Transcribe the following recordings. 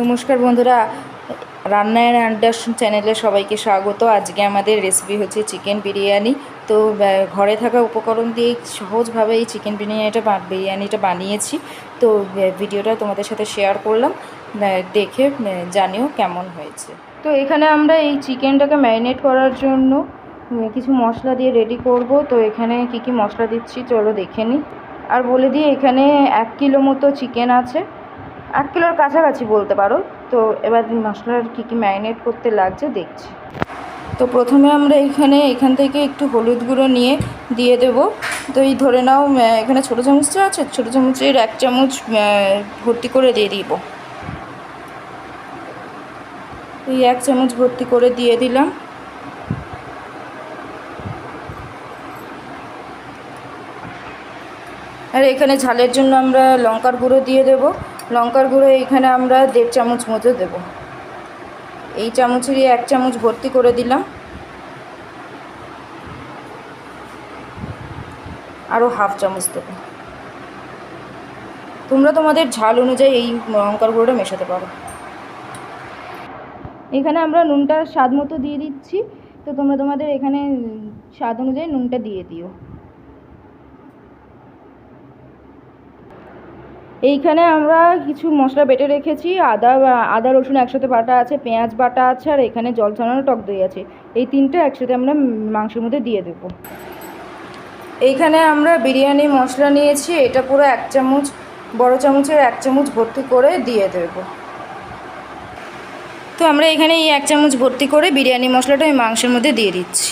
নমস্কার বন্ধুরা রান্না রান্নার আড্ডা চ্যানেলে সবাইকে স্বাগত। আজকে আমাদের রেসিপি হচ্ছে চিকেন বিরিয়ানি। তো ঘরে থাকা উপকরণ দিয়ে সহজভাবে এই চিকেন বিরিয়ানিটা বিরিয়ানিটা বানিয়েছি। তো ভিডিওটা তোমাদের সাথে শেয়ার করলাম। দেখে জানিও কেমন হয়েছে। তো, এখানে আমরা এই চিকেনটাকে ম্যারিনেট করার জন্য কিছু মশলা দিয়ে রেডি করব। তো এখানে কি কি মশলা দিচ্ছি চলো দেখে নিই আর বলে দিই, এখানে এক কিলো মতো চিকেন আছে। এক কিলোর কাছাকাছি বলতে পারো। তো এবার মশলার কী কী ম্যারিনেট করতে লাগছে দেখছি। তো প্রথমে আমরা এখানে, এখান থেকে একটু হলুদ গুঁড়ো নিয়ে দিয়ে দেব। তো এই ধরে নাও এখানে ছোটো চামচটা আছে, ছোটো চামচের এক চামচ ভর্তি করে দিয়ে দিব। এই এক চামচ ভর্তি করে দিয়ে দিলাম। আর এখানে ঝালের জন্য আমরা লঙ্কার গুঁড়ো দিয়ে দেব। লঙ্কার গুঁড়ো এখানে আমরা দেড় চামচ মতো দেব। এই চামচেরই এক চামচ ভর্তি করে দিলাম। আরও হাফ চামচ দেবো। তোমরা তোমাদের ঝাল অনুযায়ী এই লঙ্কার গুঁড়োটা মেশাতে পারো। এখানে আমরা নুনটা স্বাদ মতো দিয়ে দিচ্ছি। তো তোমরা তোমাদের এখানে স্বাদ অনুযায়ী নুনটা দিয়ে দিও। এইখানে আমরা কিছু মশলা বেটে রেখেছি, আদা আদা, রসুন একসাথে বাটা আছে, পেঁয়াজ বাটা আছে, আর এখানে জল ছাড়ানো টক দই আছে। এই তিনটে একসাথে আমরা মাংসের মধ্যে দিয়ে দেব। এইখানে আমরা বিরিয়ানি মশলা নিয়েছি, এটা পুরো এক চামচ, বড় চামচের এক চামচ ভর্তি করে দিয়ে দেব। তো আমরা এখানে এই এক চামচ ভর্তি করে বিরিয়ানি মশলাটা ওই মাংসের মধ্যে দিয়ে দিচ্ছি।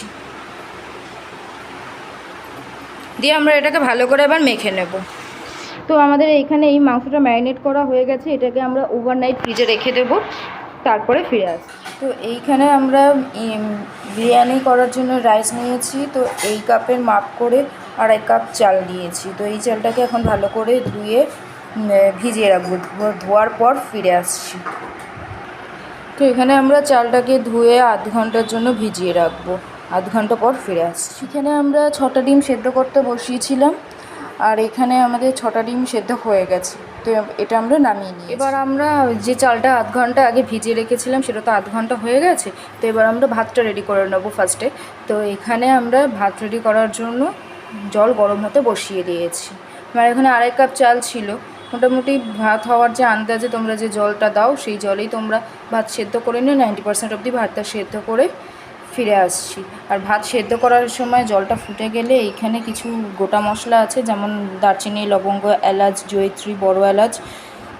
দিয়ে আমরা এটাকে ভালো করে এবার মেখে নেব। তো আমাদের এইখানে এই মাংসটা ম্যারিনেট করা হয়ে গেছে, এটাকে আমরা ওভারনাইট ফ্রিজে রেখে দেব, তারপরে ফিরে আসি তো এইখানে আমরা বিরিয়ানি করার জন্য রাইস নিয়েছি, তো এই কাপের মাপ করে আড়াই কাপ চাল নিয়েছি তো এই চালটাকে এখন ভালো করে ধুয়ে ভিজিয়ে রাখব ধোয়ার পর ফিরে আসছি। তো এখানে আমরা চালটাকে ধুয়ে আধ ঘণ্টার জন্য ভিজিয়ে রাখব, আধ ঘণ্টা পর ফিরে আসছি। এখানে আমরা ছটা ডিম সেদ্ধ করতে বসিয়েছিলাম আর এখানে আমাদের ছটা ডিম সেদ্ধ হয়ে গেছে। তো এটা আমরা নামিয়ে নিই এবার আমরা যে চালটা আধ ঘণ্টা আগে ভিজিয়ে রেখেছিলাম, সেটা তো আধ ঘণ্টা হয়ে গেছে। তো এবার আমরা ভাতটা রেডি করে নেব ফার্স্টে তো এখানে আমরা ভাত রেডি করার জন্য জল গরম হতে বসিয়ে দিয়েছি। আমার এখানে আড়াই কাপ চাল ছিল। মোটামুটি ভাত হওয়ার যে আন্দাজে তোমরা যে জলটা দাও, সেই জলেই তোমরা ভাত সেদ্ধ করে নিও। নাইনটি পার্সেন্ট অবধি ভাতটা সেদ্ধ করে ফিরে আসছি। আর ভাত সেদ্ধ করার সময় জলটা ফুটে গেলে এইখানে কিছু গোটা মশলা আছে, যেমন দারচিনি, লবঙ্গ, এলাচ, জয়িত্রী, বড় এলাচ,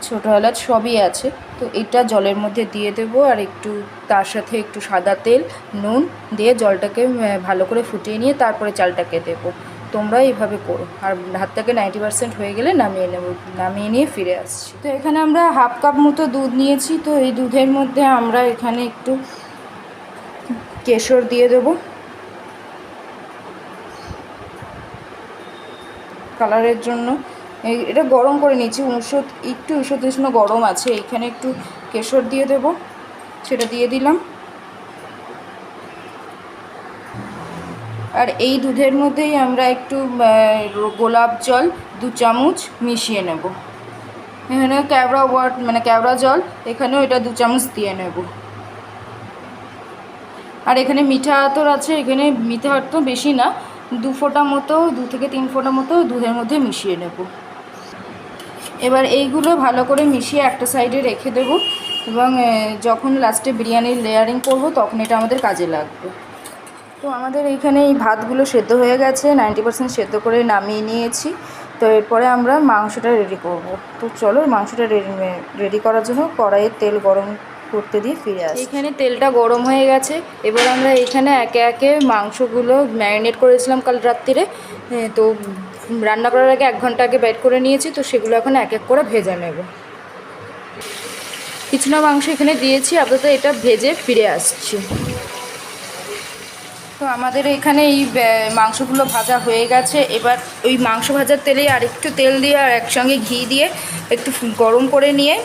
ছোটো এলাচ সবই আছে। তো এটা জলের মধ্যে দিয়ে দেবো আর একটু তার সাথে একটু সাদা তেল, নুন দিয়ে জলটাকে ভালো করে ফুটিয়ে নিয়ে তারপরে চালটাকে দেবো। তোমরা এইভাবে করো। আর ভাতটাকে নাইনটি পার্সেন্ট হয়ে গেলে নামিয়ে নেব, নামিয়ে নিয়ে ফিরে আসছি। তো এখানে আমরা হাফ কাপ মতো দুধ নিয়েছি। তো এই দুধের মধ্যে আমরা এখানে একটু কেশর দিয়ে দেবো। কালারের জন্য। এটা গরম করে নিচ্ছি উঁসো একটু উঁসো তৃষ্ণ গরম আছে, এইখানে একটু কেশর দিয়ে দেবো। সেটা দিয়ে দিলাম। আর এই দুধের মধ্যেই আমরা একটু গোলাপ জল দু চামচ মিশিয়ে নেব। এখানে ক্যাবড়া ওয়াট মানে ক্যাবড়া জল, এখানেও এটা দু চামচ দিয়ে নেব। আর এখানে মিঠা আতর আছে, এখানে মিঠা আতর বেশি না। দু ফোঁটা মতো, দু থেকে তিন ফোঁটা মতো দুধের মধ্যে মিশিয়ে নেব। এবার এইগুলো ভালো করে মিশিয়ে একটা সাইডে রেখে দেব এবং যখন লাস্টে বিরিয়ানির লেয়ারিং করব, তখন এটা আমাদের কাজে লাগবে। তো আমাদের এইখানে এই ভাতগুলো সেদ্ধ হয়ে গেছে নাইনটি পার্সেন্ট সেদ্ধ করে নামিয়ে নিয়েছি। তো এরপরে আমরা মাংসটা রেডি করব। তো চলো মাংসটা রেডি রেডি করার জন্য কড়াইয়ে তেল গরম করতে দিয়ে ফিরে আসি এখানে তেলটা গরম হয়ে গেছে। এবার আমরা এখানে একে একে মাংসগুলো ম্যারিনেট করেছিলাম কাল রাত্রিরে তো রান্না করার আগে এক ঘণ্টা আগে বেড করে নিয়েছি, তো সেগুলো এখন এক এক করে ভেজে নেব। কিছুটা মাংস এখানে দিয়েছি, আপাতত এটা ভেজে ফিরে আসছি। তো আমাদের এখানে এই মাংসগুলো ভাজা হয়ে গেছে। এবার ওই মাংস ভাজার তেলে আর একটু তেল দিয়ে আর একসঙ্গে ঘি দিয়ে একটু গরম করে নিয়ে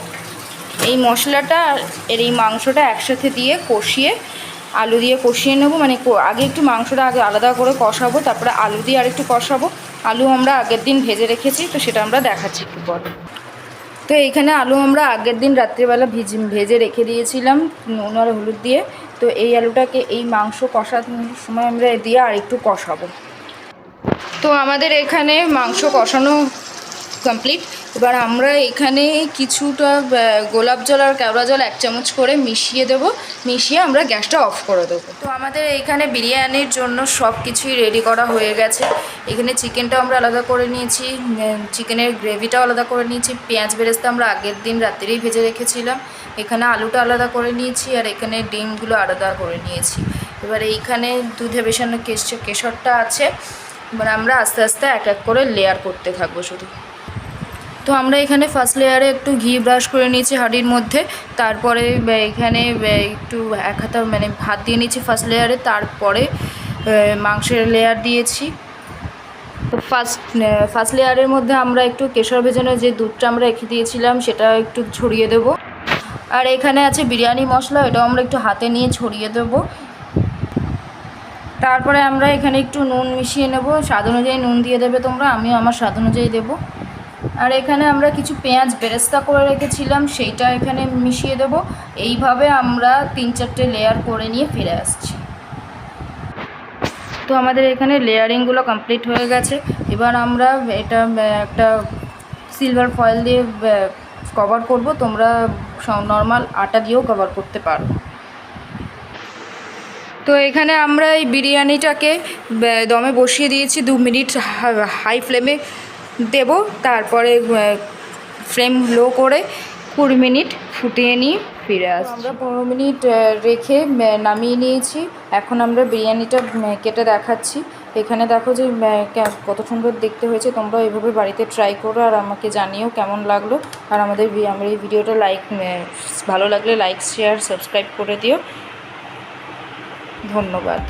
এই মশলাটা আর এর এই মাংসটা একসাথে দিয়ে কষিয়ে আলু দিয়ে কষিয়ে নেব। মানে আগে একটু মাংসটা আগে আলাদা করে কষাবো, তারপরে আলু দিয়ে আরেকটু কষাবো। আলু আমরা আগের দিন ভেজে রেখেছি, তো সেটা আমরা দেখাচ্ছি একটু পরে। তো এইখানে আলু আমরা আগের দিন রাত্রিবেলা ভিজ, ভেজে রেখে দিয়েছিলাম, নুন আর হলুদ দিয়ে। তো এই আলুটাকে এই মাংস কষানোর সময় আমরা দিয়ে আর একটু কষাবো। তো আমাদের এখানে মাংস কষানো কমপ্লিট এবার আমরা এখানে কিছুটা গোলাপ জল আর কেওড়া জল এক চামচ করে মিশিয়ে দেব। মিশিয়ে আমরা গ্যাসটা অফ করে দেবো। তো আমাদের এখানে বিরিয়ানির জন্য সব কিছুই রেডি করা হয়ে গেছে। এখানে চিকেনটা আমরা আলাদা করে নিয়েছি চিকেনের গ্রেভিটাও আলাদা করে নিয়েছি। পেঁয়াজ বেরেস্তা আমরা আগের দিন রাত্রেই ভেজে রেখেছিলাম। এখানে আলুটা আলাদা করে নিয়েছি আর এখানে ডিমগুলো আলাদা করে নিয়েছি। এবার এইখানে দুধে বেসানো কেশ- কেশরটা আছে। এবার আমরা আস্তে আস্তে এক এক করে লেয়ার করতে থাকব শুধু। তো আমরা এখানে ফার্স্ট লেয়ারে একটু ঘি ব্রাশ করে নিয়েছি হাঁড়ির মধ্যে। তারপরে এখানে একটু এক হাতা মানে ভাত দিয়ে নিয়েছি ফার্স্ট লেয়ারে তারপরে মাংসের লেয়ার দিয়েছি। তো ফার্স্ট ফার্স্ট লেয়ারের মধ্যে আমরা একটু কেশর ভেজানো যে দুধটা আমরা রেখে দিয়েছিলাম, সেটা একটু ছড়িয়ে দেব। আর এখানে আছে বিরিয়ানি মশলা, এটাও আমরা একটু হাতে নিয়ে ছড়িয়ে দেবো। তারপরে আমরা এখানে একটু নুন মিশিয়ে নেব। স্বাদ অনুযায়ী নুন দিয়ে দেবে তোমরা, আমিও আমার স্বাদ অনুযায়ী দেবো। আর এখানে আমরা কিছু পেঁয়াজ বেরেস্তা করে রেখেছিলাম, সেইটা এখানে মিশিয়ে দেব। এইভাবে আমরা তিন চারটে লেয়ার করে নিয়ে ফিরে আসছি। তো আমাদের এখানে লেয়ারিংগুলো কমপ্লিট হয়ে গেছে। এবার আমরা এটা, একটা সিলভার ফয়েল দিয়ে কভার করব। তোমরা নর্মাল আটা দিয়েও কভার করতে পারো। তো এখানে আমরা এই বিরিয়ানিটাকে দমে বসিয়ে দিয়েছি। দু মিনিট হাই ফ্লেমে দেব। তারপরে ফ্লেম লো করে কুড়ি মিনিট ফুটিয়ে নিয়ে ফিরে আসব আমরা পনেরো মিনিট রেখে নামিয়ে নিয়েছি। এখন আমরা বিরিয়ানিটা কেটে দেখাচ্ছি। এখানে দেখো যে কত সুন্দর দেখতে হয়েছে। তোমরা এভাবে বাড়িতে ট্রাই করো আর আমাকে জানিও কেমন লাগল। আর আমাদের আমার এই ভিডিওটা লাইক ভালো লাগলে লাইক শেয়ার সাবস্ক্রাইব করে দিও। ধন্যবাদ।